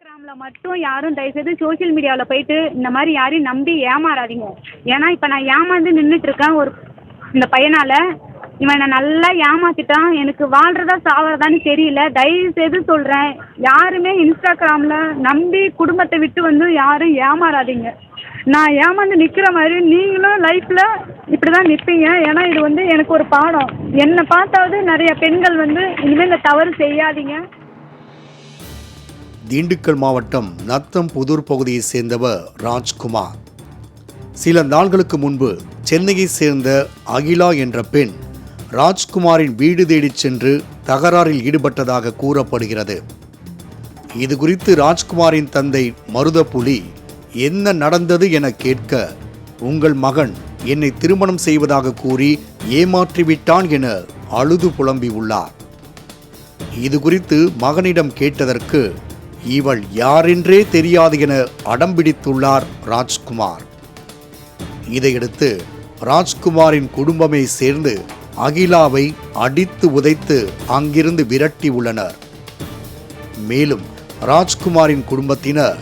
இன்ஸ்டாகிராம்ல மட்டும் யாரும் தயவுசெய்து சோஷியல் மீடியாவில் போயிட்டு இந்த மாதிரி யாரையும் நம்பி ஏமாறாதீங்க. ஏன்னா இப்போ நான் ஏமாந்து நின்றுட்டு இருக்கேன் ஒரு இந்த பையனால இவன் நான் நல்லா ஏமாத்திட்டான். எனக்கு வாழ்றதா சாவறதான்னு தெரியல. தயவு செய்து சொல்கிறேன் யாருமே இன்ஸ்டாகிராமில் நம்பி குடும்பத்தை விட்டு வந்து யாரும் ஏமாறாதீங்க. நான் ஏமாந்து நிற்கிற மாதிரி நீங்களும் லைஃப்பில் இப்படி தான் நிற்பீங்க ஏன்னா இது வந்து எனக்கு ஒரு பாடம். என்னை பார்த்தாவது நிறைய பெண்கள் வந்து இனிமேல் இந்த தவறு செய்யாதீங்க. திண்டுக்கல் மாவட்டம் நத்தம் புதூர் பகுதியைச் சேர்ந்தவர் ராஜ்குமார். சில நாள்களுக்கு முன்பு சென்னையைச் சேர்ந்த அகிலா என்ற பெண் ராஜ்குமாரின் வீடு தேடிச் சென்று தகராறில் ஈடுபட்டதாக கூறப்படுகிறது. இது குறித்து ராஜ்குமாரின் தந்தை மருதப்புலி என்ன நடந்தது என கேட்க உங்கள் மகன் என்னை திருமணம் செய்வதாக கூறி ஏமாற்றிவிட்டான் என அழுது புலம்பியுள்ளார். இது குறித்து மகனிடம் கேட்டதற்கு இவள் யாரென்றே தெரியாது என அடம்பிடித்துள்ளார் ராஜ்குமார். இதையடுத்து ராஜ்குமாரின் குடும்பமே சேர்ந்து அகிலாவை அடித்து உதைத்து அங்கிருந்து விரட்டி உள்ளனர். மேலும் ராஜ்குமாரின் குடும்பத்தினர்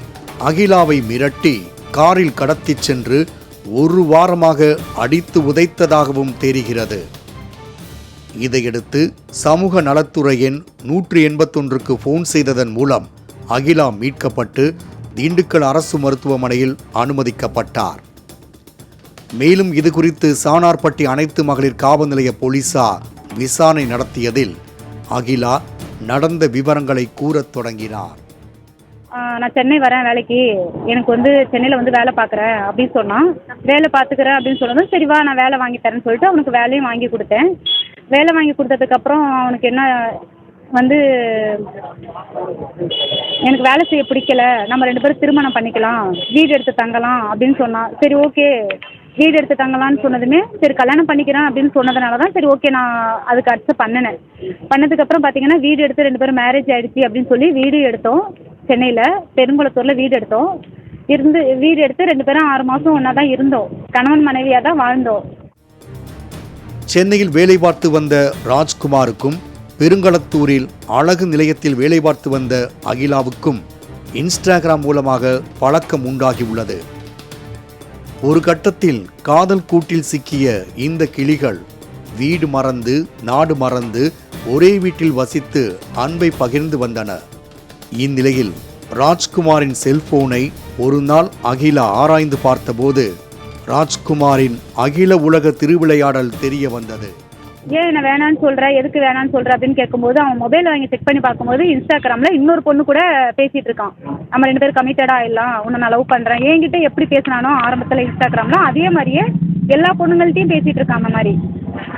அகிலாவை மிரட்டி காரில் கடத்திச் சென்று ஒரு வாரமாக அடித்து உதைத்ததாகவும் தெரிகிறது. இதையடுத்து சமூக நலத்துறையின் நூற்றி எண்பத்தொன்றுக்கு ஃபோன் செய்ததன் மூலம் அகிலா மீட்கப்பட்டு திண்டுக்கல் அரசு மருத்துவமனையில் அனுமதிக்கப்பட்டார். மேலும் இது குறித்து சானார்பட்டி அனைத்து மகளிர் காவல் நிலைய போலீசார் விசாரணை நடத்தியதில் அகிலா நடந்த விவரங்களை கூறத் தொடங்கினார். நான் சென்னை வரேன் வேலைக்கு. எனக்கு வந்து சென்னையில் வந்து வேலை பார்க்குறேன் அப்படின்னு சொன்னான். வேலை பார்த்துக்கிறேன் அப்படின்னு சொன்னதும் சரிவா நான் வேலை வாங்கி தரேன்னு சொல்லிட்டு அவனுக்கு வேலையும் வாங்கி கொடுத்தேன். வேலை வாங்கி கொடுத்ததுக்கப்புறம் அவனுக்கு என்ன வந்து எனக்கு வேலை செய்ய பிடிக்கல. நம்ம ரெண்டு பேரும் திருமணம் பண்ணிக்கலாம். வீடு எடுத்து தங்கலாம் அப்படின்னு சொன்னான் சரி ஓகே வீடு எடுத்து தங்கலாம்னு சொன்னதுமே சரி கல்யாணம் பண்ணிக்கிறேன் அப்படின்னு சொன்னதுனால தான் சரி ஓகே நான் அதுக்கு அடுத்து பண்ணினேன். பண்ணதுக்கப்புறம் பார்த்தீங்கன்னா வீடு எடுத்து ரெண்டு பேரும் மேரேஜ் ஆகிடுச்சு அப்படின்னு சொல்லி வீடு எடுத்தோம். சென்னையில் பெருங்குளத்தூரில் வீடு எடுத்தோம். இருந்து வீடு எடுத்து ரெண்டு பேரும் ஆறு மாதம் ஒன்றா தான் இருந்தோம். கணவன் மனைவியாக தான் வாழ்ந்தோம். சென்னையில் வேலை பார்த்து வந்த ராஜ்குமாருக்கும் பெருங்களத்தூரில் அழகு நிலையத்தில் வேலை பார்த்து வந்த அகிலாவுக்கும் இன்ஸ்டாகிராம் மூலமாக பழக்கம் உண்டாகியுள்ளது. ஒரு கட்டத்தில் காதல் கூட்டில் சிக்கிய இந்த கிளிகள் வீடு மறந்து நாடு மறந்து ஒரே வீட்டில் வசித்து அன்பை பகிர்ந்து வந்தன. இந்நிலையில் ராஜ்குமாரின் செல்போனை ஒரு நாள் அகிலா ஆராய்ந்து பார்த்தபோது ராஜ்குமாரின் அகில உலக திருவிளையாடல் தெரிய வந்தது. ஏன் என்ன வேணான்னு சொல்ற? எதுக்கு வேணான்னு சொல்ற அப்படின்னு கேட்கும்போது அவன் மொபைல் வாங்கி செக் பண்ணி பார்க்கும்போது இன்ஸ்டாகிராம்ல இன்னொரு பொண்ணு கூட பேசிட்டு இருக்கான். நம்ம ரெண்டு பேரும் கமிட்டடா ஆயிடலாம். உன்னை நான் லவ் பண்றேன். என்கிட்ட எப்படி பேசினானோ ஆரம்பத்துல இன்ஸ்டாகிராம்ல அதே மாதிரியே எல்லா பொண்ணுங்கள்ட்டையும் பேசிட்டு இருக்கான் அந்த மாதிரி.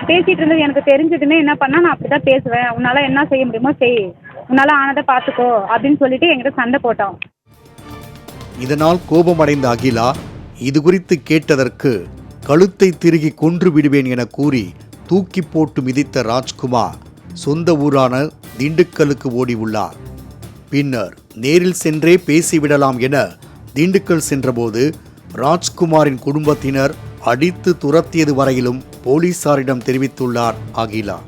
பேசிட்டு இருந்தது எனக்கு தெரிஞ்சதுமே என்ன பண்ணா நான் அப்படிதான் பேசுவேன். உன்னால என்ன செய்ய முடியுமோ செய். உன்னால ஆனதை பார்த்துக்கோ அப்படின்னு சொல்லிட்டு என்கிட்ட சண்டை போட்டான். இதனால் கோபமடைந்த அகிலா இது குறித்து கேட்டதற்கு கழுத்தை திருகி கொன்று விடுவேன் என கூறி தூக்கி போட்டு மிதித்த ராஜ்குமார் சொந்த ஊரான திண்டுக்கலுக்கு ஓடி உள்ளார் பின்னர் நேரில் சென்றே பேசிவிடலாம் என திண்டுக்கல் சென்றபோது ராஜ்குமாரின் குடும்பத்தினர் அடித்து துரத்தியது வரையிலும் போலீசாரிடம் தெரிவித்துள்ளார் அகிலா.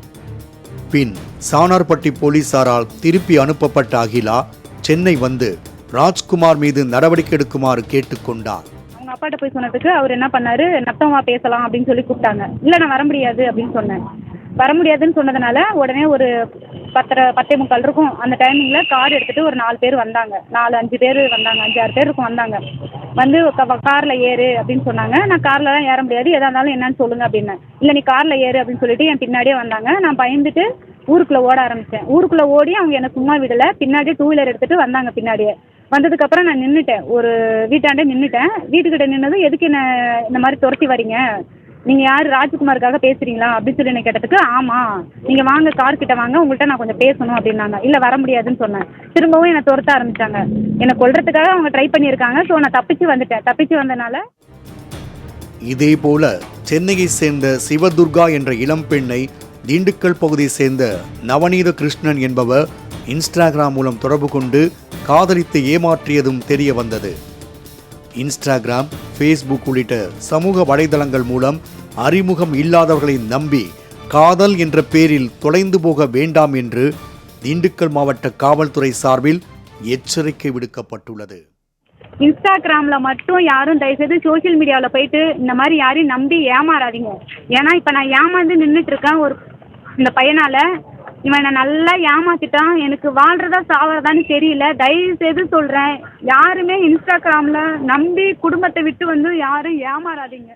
பின் சானார்பட்டி போலீசாரால் திருப்பி அனுப்பப்பட்ட அகிலா சென்னை வந்து ராஜ்குமார் மீது நடவடிக்கை எடுக்குமாறு கேட்டுக்கொண்டார். அவங்க அப்பாட்ட போய் சொன்னதுக்கு அவர் என்ன பண்ணாரு நத்தமா பேசலாம் அப்படின்னு சொல்லி கூப்பிட்டாங்க. இல்லை நான் வர முடியாது அப்படின்னு சொன்னேன். வர முடியாதுன்னு சொன்னதுனால உடனே ஒரு பத்தரை பத்தே முக்கால் இருக்கும். அந்த டைமிங்கில் கார் எடுத்துட்டு ஒரு நாலு பேர் வந்தாங்க. நாலு அஞ்சு பேர் வந்தாங்க. அஞ்சு ஆறு பேர் இருக்கும் வந்தாங்க. வந்து காரில் ஏறு அப்படின்னு சொன்னாங்க. நான் காரில் தான் ஏற முடியாது. எதா இருந்தாலும் என்னன்னு சொல்லுங்க அப்படின்னேன். இல்லை நீ காரில் ஏறு அப்படின்னு சொல்லிட்டு என் பின்னாடியே வந்தாங்க. நான் பயந்துட்டு ஊருக்குள்ளே ஓட ஆரம்பித்தேன் ஊருக்குள்ளே ஓடி அவங்க என்னை சும்மா விடலை. பின்னாடியே டூ வீலர் எடுத்துட்டு வந்தாங்க பின்னாடியே. வந்ததுக்கப்புறம் நான் நின்றுட்டேன் ஒரு வீட்டாண்டே நின்றுட்டேன் வீட்டுக்கிட்ட நின்னதும் எதுக்கு என்ன இந்த மாதிரி துரத்தி வரீங்க நீங்கள் யார்? ராஜ்குமாருக்காக பேசுகிறீங்களா அப்படின்னு சொல்லி என்ன கேட்டதுக்கு ஆமாம் நீங்கள் வாங்க கார் கிட்ட வாங்க. உங்கள்கிட்ட நான் கொஞ்சம் பேசணும் அப்படின்னாங்க. இல்லை வர முடியாதுன்னு சொன்னேன். திரும்பவும் என்னை துரத்த ஆரம்பித்தாங்க என்னை கொல்றதுக்காக அவங்க ட்ரை பண்ணியிருக்காங்க. ஸோ நான் தப்பிச்சு வந்துட்டேன். தப்பிச்சு வந்தனால இதேபோல சென்னையை சேர்ந்த சிவதுர்கா என்ற இளம்பெண்ணை திண்டுக்கல் பகுதியை சேர்ந்த நவநீத கிருஷ்ணன் என்பவர் இன்ஸ்டாகிராம் மூலம் தொடர்பு கொண்டு காதலித்து ஏமாற்றியதும் தெரிய வந்தது. இன்ஸ்டாகிராம் ஃபேஸ்புக் உள்ளிட்ட சமூக வலைதளங்கள் மூலம் அறிமுகம் இல்லாதவர்களை நம்பி காதல் என்ற பேரில் தொலைந்து போக வேண்டாம் என்று திண்டுக்கல் மாவட்ட காவல்துறை சார்பில் எச்சரிக்கை விடுக்கப்பட்டுள்ளது. இன்ஸ்டாகிராம்ல மட்டும் யாரும் தயவுசெய்து சோசியல் மீடியாவில் போயிட்டு இந்த மாதிரி யாரையும் நம்பி ஏமாறாதீங்க. ஏன்னா இப்போ நான் ஏமாந்து நின்றுட்டு இருக்கேன் ஒரு இந்த பையனால் இவன் என்னை நல்லா ஏமாத்திட்டான். எனக்கு வாழ்கிறதா சாவறதான்னு தெரியல. தயவு செய்து சொல்கிறேன் யாருமே இன்ஸ்டாகிராமில் நம்பி குடும்பத்தை விட்டு வந்து யாரும் ஏமாறாதீங்க.